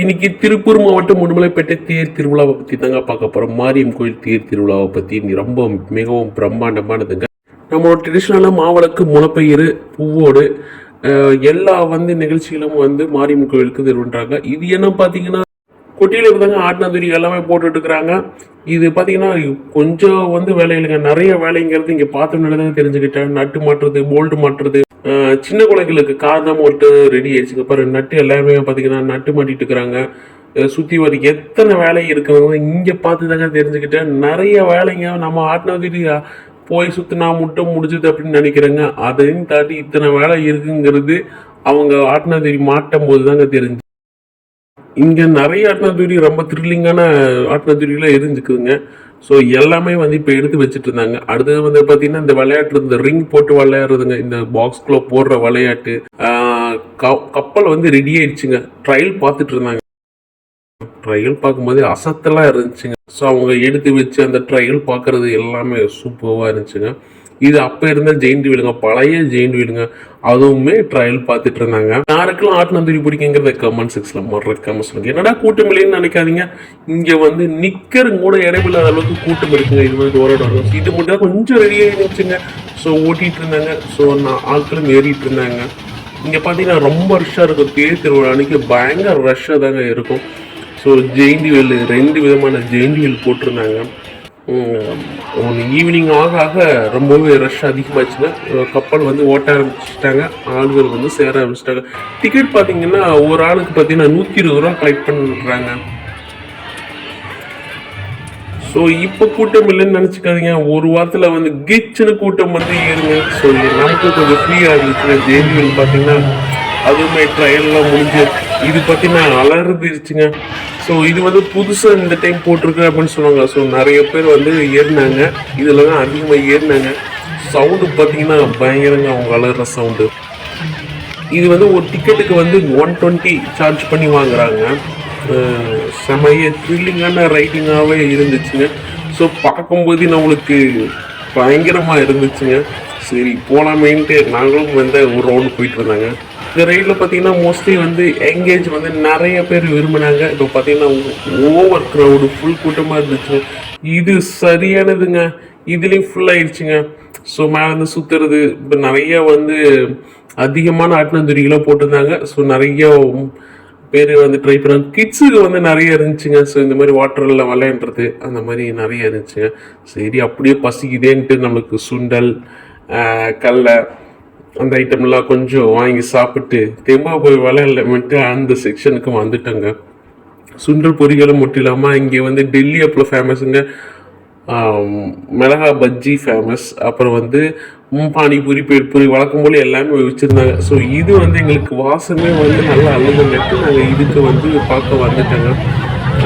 இன்னைக்கு திருப்பூர் மாவட்டம் முடுமலைப்பேட்டை தேர் திருவிழாவை பற்றி தாங்க பார்க்க போகிறோம் மாரியம் கோயில் தேர் திருவிழாவை பற்றி ரொம்ப மிகவும் பிரம்மாண்டமானதுங்க. நம்மளோட ட்ரெடிஷ்னலாக மாவிளக்கு முளைப்பயிறு பூவோடு எல்லா வந்து நிகழ்ச்சிகளும் வந்து மாரியம் கோயிலுக்கு இது இது என்ன பார்த்தீங்கன்னா கொட்டியில் இருந்தாங்க ஆட்டினதுரி எல்லாமே போட்டுட்டு இருக்கிறாங்க. இது பார்த்தீங்கன்னா கொஞ்சம் வந்து வேலைகளுங்க நிறைய வேலைங்கிறது இங்கே பார்த்தோம்னால தான் தெரிஞ்சுக்கிட்டேன். நட்டு மாட்டுறது போல்டு மாட்டுறது. சின்ன குழந்தைகளுக்கு காதம் ஒட்டு ரெடி ஆயிடுச்சு பாரு நட்டு எல்லாமே பார்த்தீங்கன்னா நட்டு மாட்டிட்டு இருக்கிறாங்க. சுற்றி வர எத்தனை வேலை இருக்கிறவங்க இங்கே பார்த்து தாங்க தெரிஞ்சுக்கிட்டேன் நிறைய வேலைங்க நம்ம ஆட்டினதுரி போய் சுற்றினா முட்டை முடிஞ்சது அப்படின்னு நினைக்கிறேங்க. அதையும் தாட்டி இத்தனை வேலை இருக்குங்கிறது அவங்க ஆட்டினதுரி மாட்டும் போது தாங்க தெரிஞ்சு. இங்க நிறைய ஆட்டினதுரி ரொம்ப த்ரில்லிங்கான ஆட்டினதுரிலாம் இருந்துக்குதுங்க. ஸோ எல்லாமே வந்து இப்போ எடுத்து வச்சுட்டு இருந்தாங்க அடுத்தது வந்து பார்த்தீங்கன்னா இந்த விளையாட்டு இந்த ரிங் போட்டு விளையாடுறதுங்க. இந்த பாக்ஸ்குள்ளே போடுற விளையாட்டு க- கப்பல் வந்து ரெடி ஆயிடுச்சுங்க. ட்ரையல் பார்த்துட்டு இருந்தாங்க ட்ரையல் பார்க்கும்போது அசத்தெல்லாம் இருந்துச்சுங்க. ஸோ அவங்க எடுத்து வச்சு அந்த ட்ரையல் பார்க்கறது எல்லாமே சூப்பராக இருந்துச்சுங்க. இது அப்போ இருந்த ஜெயிண்ட் வீலுங்க பழைய ஜெயிண்ட் வீலுங்க அதுவுமே ட்ரையல் பார்த்துட்டு இருந்தாங்க. யாருக்கெல்லாம் ஆட்டினந்துரி பிடிக்குங்கிறத கமெண்ட் செக்ஷனில் மறக்காம சொல்லுங்க. என்னடா கூட்டம் இல்லைன்னு நினைக்காதீங்க. இங்கே வந்து நிற்கிற கூட இடைவில்லாத அளவுக்கு கூட்டம் இருக்குங்க. இது வந்து ஓரோட வரும் இது மட்டும் கொஞ்சம் ரெடியாக இருந்துச்சுங்க ஸோ ஓட்டிட்டு இருந்தாங்க. ஸோ நான் ஆட்களும் ஏறிட்டு இருந்தாங்க. இங்கே பார்த்தீங்கன்னா ரொம்ப ரஷ்ஷாக இருக்கும். தேர் திருவிழா அன்னைக்கு பயங்கர ரஷ்ஷாக தாங்க இருக்கும். ஸோ ஜெயிண்டி வீல் ரெண்டு விதமான ஜெயிண்ட் வீல் போட்டிருந்தாங்க. ஈவினிங் ஆக ஆக ரொம்பவே ரஷ் அதிகமாச்சுங்க. கப்பல் வந்து ஓட்ட ஆரம்பிச்சிட்டாங்க. ஆளுகள் வந்து சேர ஆரம்பிச்சிட்டாங்க. டிக்கெட் பார்த்தீங்கன்னா ஒரு ஆளுக்கு பார்த்தீங்கன்னா நூற்றி இருபது ரூபா கலெக்ட் பண்ணுறாங்க ஸோ இப்போ கூட்டம் இல்லைன்னு நினச்சிக்காதீங்க. ஒரு வாரத்தில் வந்து கிச்சுன்னு கூட்டம் வந்து ஏறுங்க. ஸோ நமக்கு கொஞ்சம் ஃப்ரீயாக இருந்துச்சுன்னா ஜெயிலில் பார்த்தீங்கன்னா அதுவுமே ட்ரையல்லாம் முடிஞ்சு இது பார்த்தீங்கன்னா அலறுதுச்சுங்க ஸோ இது வந்து புதுசாக இந்த டைம் போட்டிருக்கு அப்படின்னு சொன்னாங்க ஸோ நிறைய பேர் வந்து ஏறினாங்க. இதில் தான் அதிகமாக ஏறினாங்க. சவுண்டு பார்த்தீங்கன்னா பயங்கரங்க. அவங்க அலற சவுண்டு இது வந்து ஒரு டிக்கெட்டுக்கு வந்து ஒன் டுவெண்ட்டி சார்ஜ் பண்ணி வாங்குறாங்க. செமைய த்ரில்லிங்கான ரைட்டிங்காகவே இருந்துச்சுங்க. ஸோ பார்க்கும்போது நம்மளுக்கு பயங்கரமாக இருந்துச்சுங்க. சரி போகலாமேன்ட்டு நாங்களும் வந்து ஒரு ரவுண்டு போயிட்டு இருந்தாங்க இந்த ரைடில் பார்த்தீங்கன்னா மோஸ்ட்லி வந்து எங்கேஜ் வந்து நிறைய பேர் விரும்பினாங்க. இப்போ பார்த்தீங்கன்னா ஓவர் க்ரௌடு ஃபுல் கூட்டமாக இருந்துச்சு. இது சரியானதுங்க. இதுலேயும் ஃபுல் ஆயிடுச்சுங்க ஸோ வந்து சுற்றுறது இப்போ நிறைய வந்து அதிகமான ஆட்டினந்துரிகளாக போட்டிருந்தாங்க. ஸோ நிறைய பேர் வந்து ட்ரை பண்ணாங்க. கிட்ஸுக்கு வந்து நிறைய இருந்துச்சுங்க. ஸோ இந்த மாதிரி வாட்டரில் விளையாண்டுறது அந்த மாதிரி நிறைய இருந்துச்சுங்க. சரி அப்படியே பசிக்குதேன்ட்டு நம்மளுக்கு சுண்டல் ஆஹ், கடலை அந்த ஐட்டம்லாம் கொஞ்சம் வாங்கி சாப்பிட்டு தெம்பா போய் விளையாடலமென்ட்டு அந்த செக்ஷனுக்கு வந்துட்டோங்க. சுண்டல் பொரிகளும் மட்டும் இல்லாமல் இங்கே வந்து டெல்லி அப்பளம் ஃபேமஸுங்க மிளகா பஜ்ஜி ஃபேமஸ் அப்புறம் வந்து ம், பானிபூரி பேல்பூரி வழக்கம் போல் எல்லாமே வச்சுருந்தாங்க. ஸோ இது வந்து எங்களுக்கு வாசமே வந்து நல்லா அழுதுங்கட்டு நாங்கள் இதுக்கு வந்து பார்க்க வந்துட்டோங்க.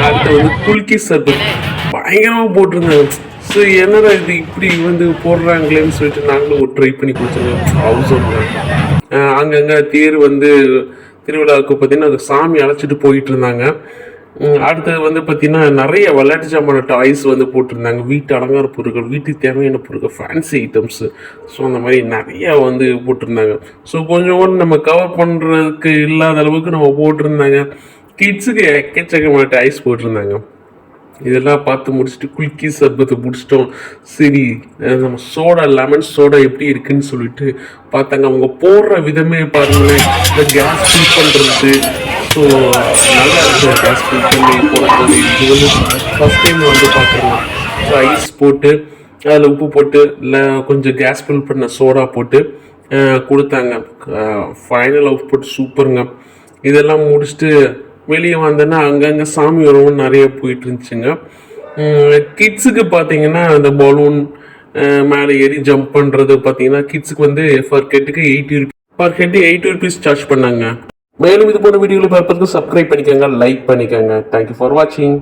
அடுத்து வந்து குல்கி சர்பத். பயங்கரமாக போட்டிருந்தாங்க. ஸோ என்னடா இது இப்படி வந்து போடுறாங்களேன்னு சொல்லிட்டு நாங்களும் ஒரு ட்ரை பண்ணி கொடுத்துருவோம் ஹவுஸ் அங்கங்கே தேர் வந்து திருவிழாவுக்கு பார்த்தீங்கன்னா அது சாமி அழைச்சிட்டு போயிட்டு இருந்தாங்க. அடுத்தது வந்து பார்த்தீங்கன்னா நிறைய விளையாட்டு சாமான டாய்ஸ் வந்து போட்டிருந்தாங்க. வீட்டு அலங்கார பொருட்கள் வீட்டுக்கு தேவையான பொருட்கள் ஃபேன்சி ஐட்டம்ஸு ஸோ அந்த மாதிரி நிறையா வந்து போட்டிருந்தாங்க. ஸோ கொஞ்சம் கூட நம்ம கவர் பண்ணுறதுக்கு இல்லாத அளவுக்கு நம்ம போட்டிருந்தாங்க. கிட்ஸுக்கு எக்கச்சக்கமான டாய்ஸ் போட்டிருந்தாங்க. இதெல்லாம் பார்த்து முடிச்சுட்டு குல்கி சர்பத்தை முடிச்சிட்டோம் சரி நம்ம சோடா லெமன் சோடா எப்படி இருக்குன்னு சொல்லிட்டு பார்த்தாங்க. அவங்க போடுற விதமே பாருங்களேன் இந்த கேஸ் ஃபில் பண்ணுறது ஸோ நல்லா இருக்கும் கேஸ் ஃபில் பண்ணி போடுறது. இது வந்து ஃபஸ்ட் டைம் வந்து பார்க்குறோம். ஸோ ஐஸ் போட்டு அதில் உப்பு போட்டு இல்லை கொஞ்சம் கேஸ் ஃபில் பண்ண சோடா போட்டு கொடுத்தாங்க. ஃபைனல் அவுட் புட் சூப்பருங்க. இதெல்லாம் முடிச்சுட்டு வெளியே வந்தேன்னா அங்கங்கே சாமி உறவும் நிறைய போயிட்டு இருந்துச்சுங்க கிட்ஸுக்கு பார்த்தீங்கன்னா அந்த பலூன் மேலே ஏறி ஜம்ப் பண்ணுறது பார்த்தீங்கன்னா கிட்ஸுக்கு வந்து per ஹெட்டுக்கு eighty rupees per head eighty rupees charge பண்ணாங்க. மேலும் இது போன வீடியோவில் பார்ப்பதுக்கு சப்ஸ்கிரைப் பண்ணிக்கோங்க லைக் பண்ணிக்கோங்க. தேங்க்யூ ஃபார் வாட்சிங்